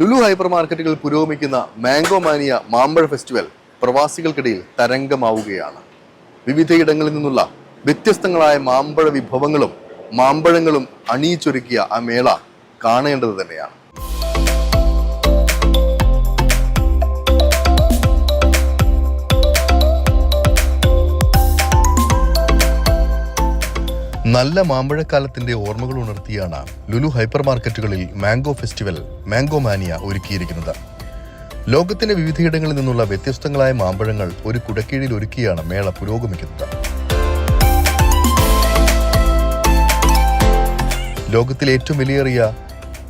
Lulu hyper മാർക്കറ്റുകൾ പുരോഗമിക്കുന്ന mango മാനിയ മാമ്പഴ festival പ്രവാസികൾക്കിടയിൽ തരംഗമാവുകയാണ്. വിവിധയിടങ്ങളിൽ നിന്നുള്ള വ്യത്യസ്തങ്ങളായ മാമ്പഴ വിഭവങ്ങളും മാമ്പഴങ്ങളും അണിയിച്ചൊരുക്കിയ ആ മേള കാണേണ്ടത് തന്നെയാണ്. നല്ല മാമ്പഴക്കാലത്തിന്റെ ഓർമ്മകൾ ഉണർത്തിയാണ് ലുലു ഹൈപ്പർ മാർക്കറ്റുകളിൽ മാംഗോ ഫെസ്റ്റിവൽ മാംഗോ മാനിയ ഒരുക്കിയിരിക്കുന്നത്. ലോകത്തിന്റെ വിവിധയിടങ്ങളിൽ നിന്നുള്ള വ്യത്യസ്തങ്ങളായ മാമ്പഴങ്ങൾ ഒരു കുടക്കീഴിൽ ഒരുക്കിയാണ് മേള പുരോഗമിക്കുന്നത്. ലോകത്തിലെ ഏറ്റവും വിലയേറിയ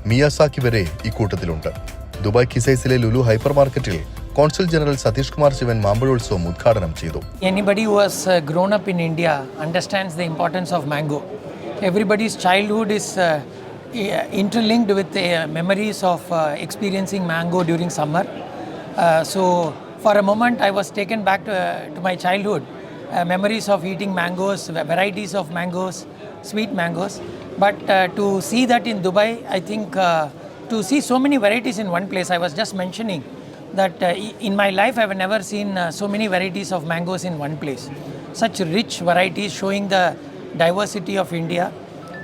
മിയാസാക്കി വരെ ഇക്കൂട്ടത്തിലുണ്ട് ദുബായ് കിസൈസിലെ ലുലു ഹൈപ്പർ മാർക്കറ്റിൽ കോൺസൽ ജനറൽ സതീഷ് കുമാർ ശിവൻ മാമ്പഴോത്സവം ഉദ്ഘാടനം ചെയ്തു Anybody who has uh, grown up in India understands the importance of mango. Everybody's childhood is uh, i- interlinked with uh, memories of uh, experiencing mango during summer. Uh, so, for a moment, I was taken back to, uh, to my childhood. Uh, memories of eating mangoes, va- varieties of mangoes, sweet mangoes. But uh, to see that in Dubai, I think uh, to see so many varieties in one place, I was just mentioning that uh, in my life I've never seen uh, so many varieties of mangoes in one place. Such rich varieties showing the diversity of India.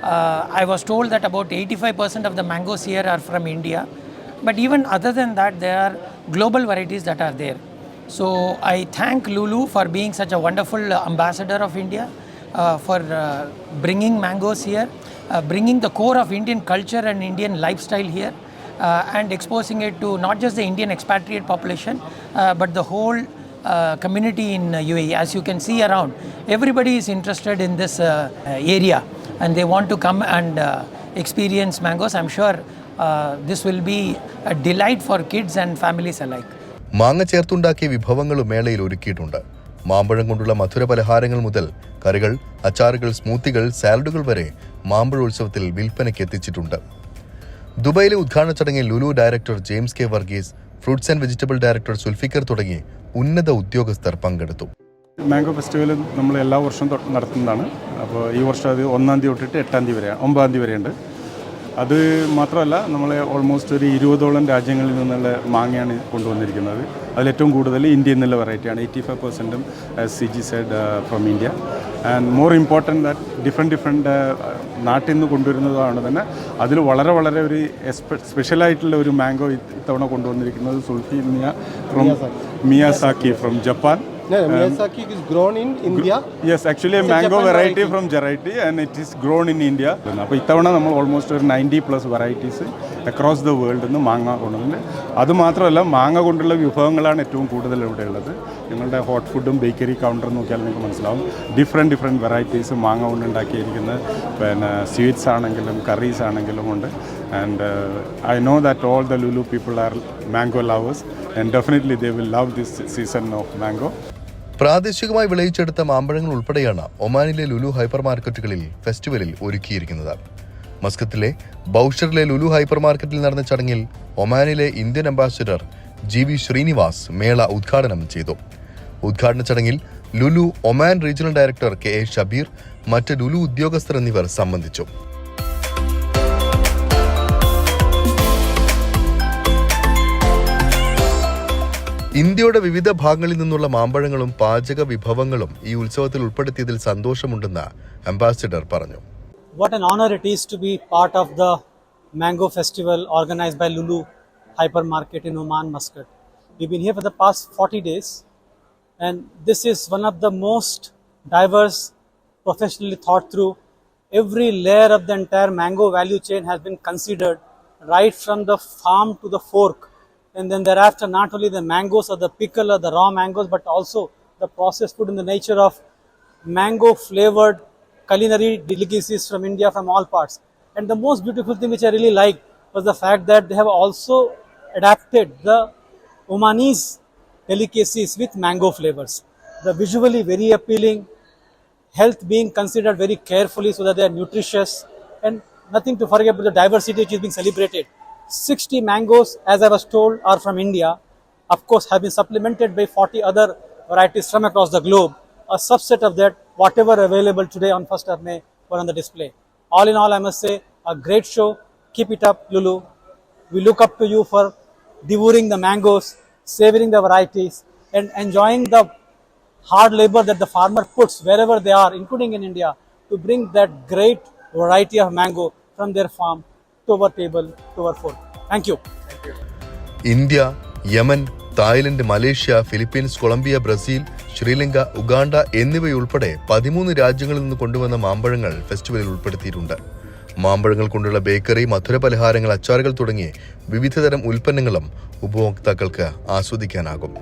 Uh, I was told that about 85% of the mangoes here are from India. But even other than that, there are global varieties that are there. So I thank Lulu for being such a wonderful ambassador of India, uh, for uh, bringing mangoes here, uh, bringing the core of Indian culture and Indian lifestyle here and exposing it to not just the Indian expatriate population, uh, but the whole uh, community in uh, UAE. As you can see around, everybody is interested in this uh, uh, area and they want to come and uh, experience mangoes. I'm sure uh, this will be a delight for kids and families alike. മാങ്ങ ചേർത്തുണ്ടാക്കിയ വിഭവങ്ങളും മേളയിൽ ഒരുക്കിയിട്ടുണ്ട് മാമ്പഴം കൊണ്ടുള്ള മധുര പലഹാരങ്ങൾ മുതൽ കറികൾ അച്ചാറുകൾ സ്മൂത്തികൾ സാലഡുകൾ വരെ മാമ്പഴോത്സവത്തിൽ വിൽപ്പനയ്ക്ക് എത്തിച്ചിട്ടുണ്ട് ദുബായിലെ ഉദ്ഘാടന ചടങ്ങിൽ Lulu director James K Varghese fruits and vegetable director Zulfikar തുടങ്ങി ഉന്നത ഉദ്യോഗസ്ഥർ പങ്കെടുത്തു. മാംഗോ ഫെസ്റ്റിവൽ നമ്മൾ എല്ലാ വർഷവും നടത്തുന്നതാണ്. അപ്പോൾ ഈ വർഷം അത് ഒന്നാം തീയതി തൊട്ടിട്ട് എട്ടാം തീയതി വരെയാണ് ഒമ്പതാം തീയതി വരെയുണ്ട്. അത് മാത്രമല്ല നമ്മൾ ഓൾമോസ്റ്റ് ഒരു ഇരുപതോളം രാജ്യങ്ങളിൽ നിന്നുള്ള മാങ്ങയാണ് കൊണ്ടുവന്നിരിക്കുന്നത്. അതിലേറ്റവും കൂടുതൽ ഇന്ത്യ എന്നുള്ള വെറൈറ്റിയാണ് eighty five പെർസെന്റും C G side from India and more important that different different നാട്ടിൽ നിന്ന് കൊണ്ടുവരുന്നതാണ് തന്നെ. അതിൽ വളരെ വളരെ ഒരു സ്പെഷ്യലായിട്ടുള്ള ഒരു മാംഗോ ഇത്തവണ കൊണ്ടുവന്നിരിക്കുന്നത് Zulfi Mia from Miyazaki from Japan No, no, Miyazaki is grown in India. Yes actually It's a mango Japan variety variety. From variety and it is grown in India അപ്പോൾ ഇത്തവണ നമ്മൾ ഓൾമോസ്റ്റ് ഒരു ninety plus varieties across the വേൾഡിൽ നിന്ന് മാങ്ങ കൊണ്ടുവന്നിട്ടുണ്ട്. അതുമാത്രമല്ല മാങ്ങ കൊണ്ടുള്ള വിഭവങ്ങളാണ് ഏറ്റവും കൂടുതൽ ഇവിടെ ഉള്ളത്. നിങ്ങളുടെ ഹോട്ട് ഫുഡും ബേക്കറി കൗണ്ടറും നോക്കിയാൽ നിങ്ങൾക്ക് മനസ്സിലാവും. ഡിഫറെന്റ് ഡിഫറെന്റ് വെറൈറ്റീസ് മാങ്ങ കൊണ്ടുണ്ടാക്കിയിരിക്കുന്ന പിന്നെ സ്വീറ്റ്സ് ആണെങ്കിലും കറീസ് ആണെങ്കിലും ഉണ്ട്. And I know that all the Lulu people are mango lovers and definitely they will love this season of mango പ്രാദേശികമായി വിളയിച്ചെടുത്ത മാമ്പഴങ്ങൾ ഉൾപ്പെടെയാണ് ഒമാനിലെ ലുലു ഹൈപ്പർ മാർക്കറ്റുകളിൽ ഫെസ്റ്റിവലിൽ ഒരുക്കിയിരിക്കുന്നത്. മസ്കത്തിലെ ബൌഷറിലെ ലുലു ഹൈപ്പർ മാർക്കറ്റിൽ നടന്ന ചടങ്ങിൽ ഒമാനിലെ Indian ambassador G V Srinivas മേള ഉദ്ഘാടനം ചെയ്തു. ഉദ്ഘാടന ചടങ്ങിൽ Lulu Oman regional director K A Shabeer മറ്റ് ലുലു ഉദ്യോഗസ്ഥർ എന്നിവർ സംബന്ധിച്ചു. ഇന്ത്യയുടെ വിവിധ ഭാഗങ്ങളിൽ നിന്നുള്ള മാമ്പഴങ്ങളും പാചക വിഭവങ്ങളും ഈ ഉത്സവത്തിൽ ഉൾപ്പെടുത്തിയതിൽ സന്തോഷമുണ്ടെന്ന് അംബാസിഡർ പറഞ്ഞു. What an honor it is to be part of the Mango Festival organized by Lulu Hypermarket in Oman, Muscat. We've been here for the past 40 days, and this is one of the most diverse, professionally thought through. Every layer of the entire mango value chain has been considered, right from the farm to the fork. And then thereafter, not only the mangoes or the pickle or the raw mangoes, but also the processed food in the nature of mango flavored culinary delicacies from India from all parts. And the most beautiful thing which I really liked was the fact that they have also adapted the Omanese delicacies with mango flavors. The visually very appealing, health being considered very carefully so that they are nutritious, and nothing to forget about the diversity which is being celebrated. 60 mangoes, as I was told, are from India. Of course, have been supplemented by 40 other varieties from across the globe. A subset of that, whatever available today on 1st of May were on the display. All in all, I must say, a great show. Keep it up, Lulu. We look up to you for devouring the mangoes, savoring the varieties, and enjoying the hard labor that the farmer puts wherever they are, including in India, to bring that great variety of mango from their farm to our table, to our food. Thank you. Thank you. India, Yemen, Thailand Malaysia Philippines Colombia Brazil Sri Lanka Uganda എന്നിവയുൾപ്പെടെ പതിമൂന്ന് രാജ്യങ്ങളിൽ നിന്ന് കൊണ്ടുവന്ന മാമ്പഴങ്ങൾ ഫെസ്റ്റിവലിൽ ഉൾപ്പെടുത്തിയിട്ടുണ്ട്. മാമ്പഴങ്ങൾ കൊണ്ടുള്ള bakery മധുര പലഹാരങ്ങൾ അച്ചാറുകൾ തുടങ്ങി വിവിധതരം ഉൽപ്പന്നങ്ങളും ഉപഭോക്താക്കൾക്ക് ആസ്വദിക്കാനാകും.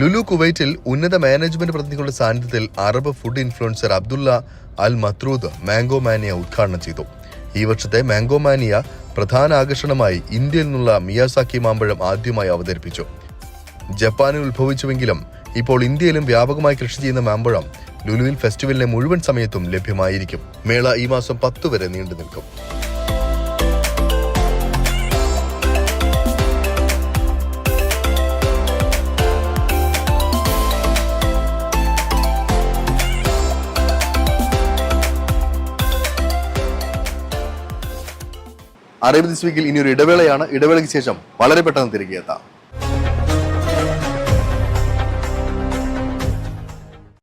ലുലു കുവൈറ്റിൽ ഉന്നത മാനേജ്മെന്റ് പ്രതിനിധികളുടെ സാന്നിധ്യത്തിൽ Arab food influencer Abdullah Al Matrood mango mania ഉദ്ഘാടനം ചെയ്തു. ഈ വർഷത്തെ മാംഗോ മാനിയ പ്രധാന ആകർഷണമായി ഇന്ത്യയിൽ നിന്നുള്ള മിയാസാക്കി മാമ്പഴം ആദ്യമായി അവതരിപ്പിച്ചു. ജപ്പാനിൽ ഉത്ഭവിച്ചുവെങ്കിലും ഇപ്പോൾ ഇന്ത്യയിലും വ്യാപകമായി കൃഷി ചെയ്യുന്ന മാമ്പഴം ലുലുവിൽ ഫെസ്റ്റിവലിന്റെ മുഴുവൻ സമയത്തും ലഭ്യമായിരിക്കും. മേള ഈ മാസം പത്ത് വരെ നീണ്ടു നിൽക്കും അറേബ്യ ദിസ് വീക്കിൽ ഇനി ഒരു ഇടവേളയാണ്. ഇടവേളയ്ക്ക് ശേഷം വളരെ പെട്ടെന്ന് തിരികെ എത്താം.